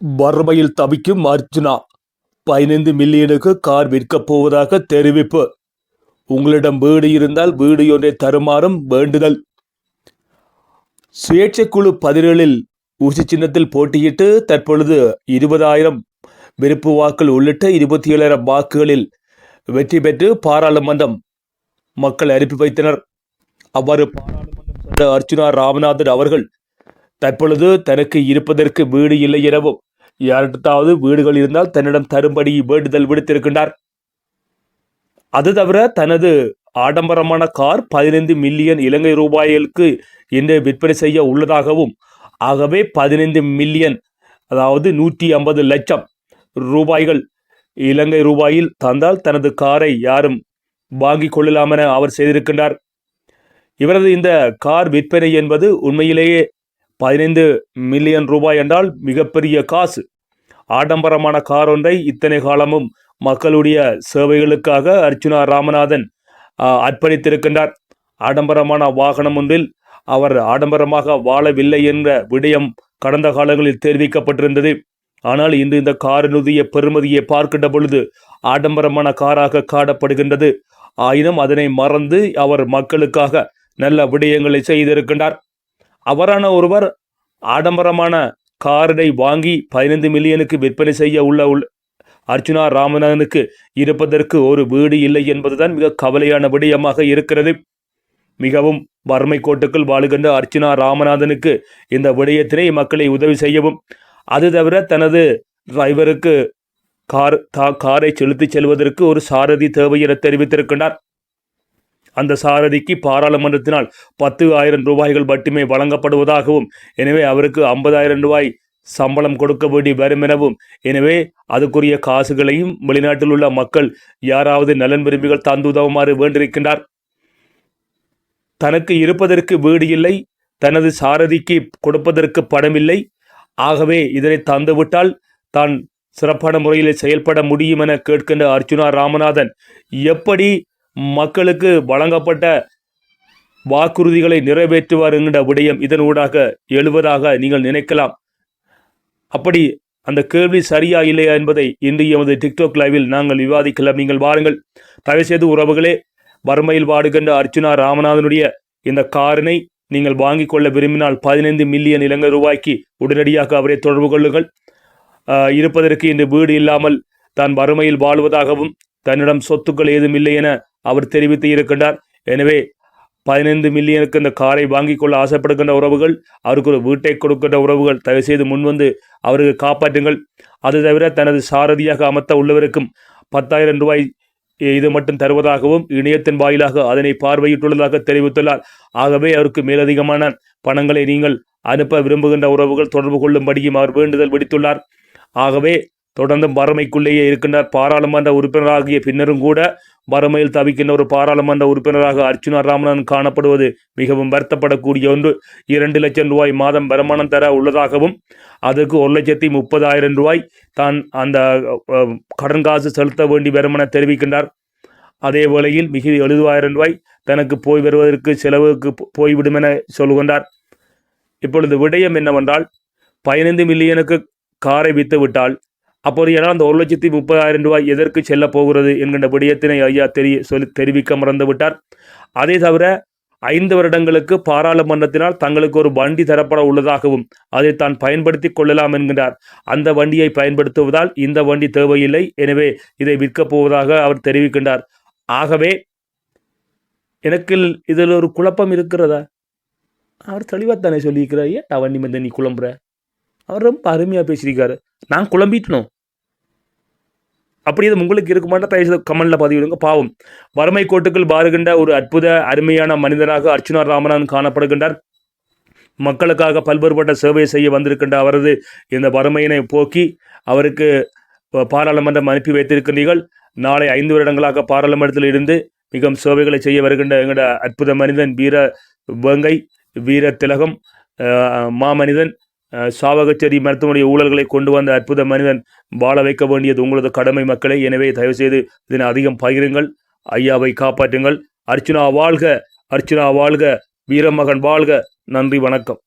வறுமையில் தவிக்கும் அர்ஜுனா. பதினைந்து மில்லியனுக்கு கார் விற்கப் போவதாக தெரிவிப்பு. உங்களிடம் வீடு இருந்தால் வீடு ஒன்றை தருமாறும் வேண்டுதல். சுயேட்சை குழு பதினேழில் ஊசி சின்னத்தில் போட்டியிட்டு தற்பொழுது இருபதாயிரம். விருப்பு வாக்கள் உள்ளிட்ட இருபத்தி ஏழாயிரம் வாக்குகளில் வெற்றி பெற்று பாராளுமன்றம் மக்கள் அனுப்பி வைத்தனர். அவ்வாறு பாராளுமன்றம் சென்ற அர்ச்சுனா ராமநாதன் அவர்கள் தற்பொழுது தனக்கு இருப்பதற்கு வீடு இல்லை எனவும் யார்கிட்டாவது வீடுகள் இருந்தால் தன்னிடம் தரும்படி வேண்டுதல் விடுத்திருக்கின்றார். அது தவிர தனது ஆடம்பரமான கார் பதினைந்து மில்லியன் இலங்கை ரூபாய்களுக்கு இன்று விற்பனை செய்ய உள்ளதாகவும் ஆகவே பதினைந்து மில்லியன் அதாவது நூற்றி ஐம்பது லட்சம் ரூபாய்கள் இலங்கை ரூபாயில் தந்தால் தனது காரை யாரும் வாங்கிக் கொள்ளலாம் என அவர் செய்திருக்கின்றார். இவரது இந்த கார் விற்பனை என்பது உண்மையிலேயே பதினைந்து மில்லியன் ரூபாய் என்றால் மிகப்பெரிய காசு. ஆடம்பரமான கார் ஒன்றை இத்தனை காலமும் மக்களுடைய சேவைகளுக்காக அர்ச்சுனா ராமநாதன் அர்ப்பணித்திருக்கின்றார். ஆடம்பரமான வாகனம் ஒன்றில் அவர் ஆடம்பரமாக வாழவில்லை என்ற விடயம் கடந்த காலங்களில் தெரிவிக்கப்பட்டிருந்தது. ஆனால் இன்று இந்த காரினுடைய பெருமதியை பார்க்கின்ற பொழுது ஆடம்பரமான காராக காணப்படுகின்றது. ஆயினும் அதனை மறந்து அவர் மக்களுக்காக நல்ல விடயங்களை செய்திருக்கின்றார். அவரான ஒருவர் ஆடம்பரமான காரினை வாங்கி பதினைந்து மில்லியனுக்கு விற்பனை செய்ய உள்ள உள் அர்ச்சுனா ராமநாதனுக்கு இருப்பதற்கு ஒரு வீடு இல்லை என்பதுதான் மிக கவலையான விடயமாக இருக்கிறது. மிகவும் வறுமை கோட்டுக்குள் வாழுகின்ற அர்ச்சுனா ராமநாதனுக்கு இந்த விடயத்திலே மக்களை உதவி செய்யவும் அது தவிர தனது டிரைவருக்கு கார் தா காரை செலுத்திச் செல்வதற்கு ஒரு சாரதி தேவை என தெரிவித்திருக்கின்றார். அந்த சாரதிக்கு பாராளுமன்றத்தினால் பத்து ஆயிரம் ரூபாய்கள் மட்டுமே வழங்கப்படுவதாகவும் எனவே அவருக்கு ஐம்பதாயிரம் ரூபாய் சம்பளம் கொடுக்க வேண்டி வரும் எனவும் எனவே அதுக்குரிய காசுகளையும் வெளிநாட்டில் உள்ள மக்கள் யாராவது நலன் விரும்பிகள் தந்து உதவுமாறு வேண்டியிருக்கின்றார். தனக்கு இருப்பதற்கு வீடு இல்லை தனது சாரதிக்கு கொடுப்பதற்கு பணமில்லை ஆகவே இதனை தந்துவிட்டால் தான் சிறப்பான முறையில் செயல்பட முடியும் என கேட்கின்ற அர்ஜுனா ராமநாதன் எப்படி மக்களுக்கு வழங்கப்பட்ட வாக்குறுதிகளை நிறைவேற்றுவார் என்கின்ற விடயம் இதன் ஊடாக எழுவதாக நீங்கள் நினைக்கலாம். அப்படி அந்த கேள்வி சரியா இல்லையா என்பதை இன்று எமது டிக்டாக் லைவில் நாங்கள் விவாதிக்கலாம். நீங்கள் வாருங்கள். தயவுசெய்து உறவுகளே வறுமையில் வாடுகின்ற அர்ச்சுனா ராமநாதனுடைய இந்த காரினை நீங்கள் வாங்கிக் கொள்ள விரும்பினால் பதினைந்து மில்லியன் இலங்கை ரூபாய்க்கு உடனடியாக அவரை தொடர்பு கொள்ளுங்கள். இருப்பதற்கு இன்று வீடு இல்லாமல் தான் வறுமையில் வாழ்வதாகவும் தன்னிடம் சொத்துக்கள் ஏதும் இல்லை என அவர் தெரிவித்து இருக்கின்றார். எனவே பதினைந்து மில்லியனுக்கு இந்த காரை வாங்கிக் கொள்ள ஆசைப்படுகின்ற உறவுகள் அவருக்கு ஒரு வீட்டை கொடுக்கின்ற உறவுகள் தயவுசெய்து முன்வந்து அவருக்கு காப்பாற்றுங்கள். அது தவிர தனது சாரதியாக அமர்த்த உள்ளவருக்கும் பத்தாயிரம் ரூபாய் இது மட்டும் தருவதாகவும் இணையத்தின் வாயிலாக அதனை பார்வையிட்டுள்ளதாக தெரிவித்துள்ளார். ஆகவே அவருக்கு மேலதிகமான பணங்களை நீங்கள் அனுப்ப விரும்புகின்ற உறவுகள் தொடர்பு கொள்ளும்படியும் அவர் வேண்டுதல் விடுத்துள்ளார். ஆகவே தொடர்ந்து வறுமைக்குள்ளேயே இருக்கின்றார் பாராளுமன்ற உறுப்பினராகிய பின்னரும் கூட வறுமையில் தவிக்கின்ற ஒரு பாராளுமன்ற உறுப்பினராக அர்ச்சுனா ராமநாதன் காணப்படுவது மிகவும் வருத்தப்படக்கூடிய ஒன்று. இரண்டு லட்சம் ரூபாய் மாதம் வருமானம் தர உள்ளதாகவும் அதற்கு ஒரு லட்சத்தி முப்பதாயிரம் ரூபாய் தான் அந்த கடன் காசு செலுத்த வேண்டி வரும் தெரிவிக்கின்றார். அதே வேளையில் மிக எழுபதாயிரம் ரூபாய் தனக்கு போய் வருவதற்கு செலவுக்கு போய்விடும் என சொல்கின்றார் இப்பொழுது விடயம் என்னவென்றால் பதினைந்து மில்லியனுக்கு காரை வித்து விட்டால் அப்போது ஏன்னா அந்த ஒரு லட்சத்தி முப்பதாயிரம் ரூபாய் எதற்கு செல்ல போகிறது என்கின்ற விடயத்தினை ஐயா தெரிய சொல்லி தெரிவிக்க மறந்து விட்டார். அதே தவிர ஐந்து வருடங்களுக்கு பாராளுமன்றத்தினால் தங்களுக்கு ஒரு வண்டி தரப்பட உள்ளதாகவும் அதை தான் பயன்படுத்தி கொள்ளலாம் என்கின்றார். அந்த வண்டியை பயன்படுத்துவதால் இந்த வண்டி தேவையில்லை. எனவே இதை விற்கப் போவதாக அவர் தெரிவிக்கின்றார். ஆகவே எனக்கு இதில் ஒரு குழப்பம் இருக்கிறதா? அவர் தெளிவாக தானே சொல்லியிருக்கிறார். ஏன் நான் வண்டி வந்து நீ குழம்புற? அவர் ரொம்ப அருமையாக பேசியிருக்காரு. நான் குழம்பிட்டணும் அப்படி இது உங்களுக்கு இருக்குமாட்டா தயவு கமெண்டில் பதிவிடுங்க. பாவம். வறுமை கோட்டுக்குள் பாருகின்ற ஒரு அற்புத அருமையான மனிதனாக அர்ச்சுனா ராமநாதன் காணப்படுகின்றார். மக்களுக்காக பல்வேறுபட்ட சேவை செய்ய வந்திருக்கின்ற அவரது இந்த வறுமையினை போக்கி அவருக்கு பாராளுமன்றம் அனுப்பி வைத்திருக்கிறீர்கள் நாளை ஐந்து வருடங்களாக பாராளுமன்றத்தில் இருந்து மிகவும் சேவைகளை செய்ய வருகின்ற எங்களோட அற்புத மனிதன் வீர வேங்கை வீர திலகம் மாமனிதன் சாவகச்சேரி மருத்துவமனை ஊழல்களை கொண்டு வந்த அற்புத மனிதன் வாழ வைக்க வேண்டியது உங்களது கடமை மக்களை. எனவே தயவுசெய்து இதனை அதிகம் பகிருங்கள். ஐயாவை காப்பாற்றுங்கள். அர்ச்சுனா வாழ்க. அர்ச்சுனா வாழ்க. வீரமகன் வாழ்க. நன்றி வணக்கம்.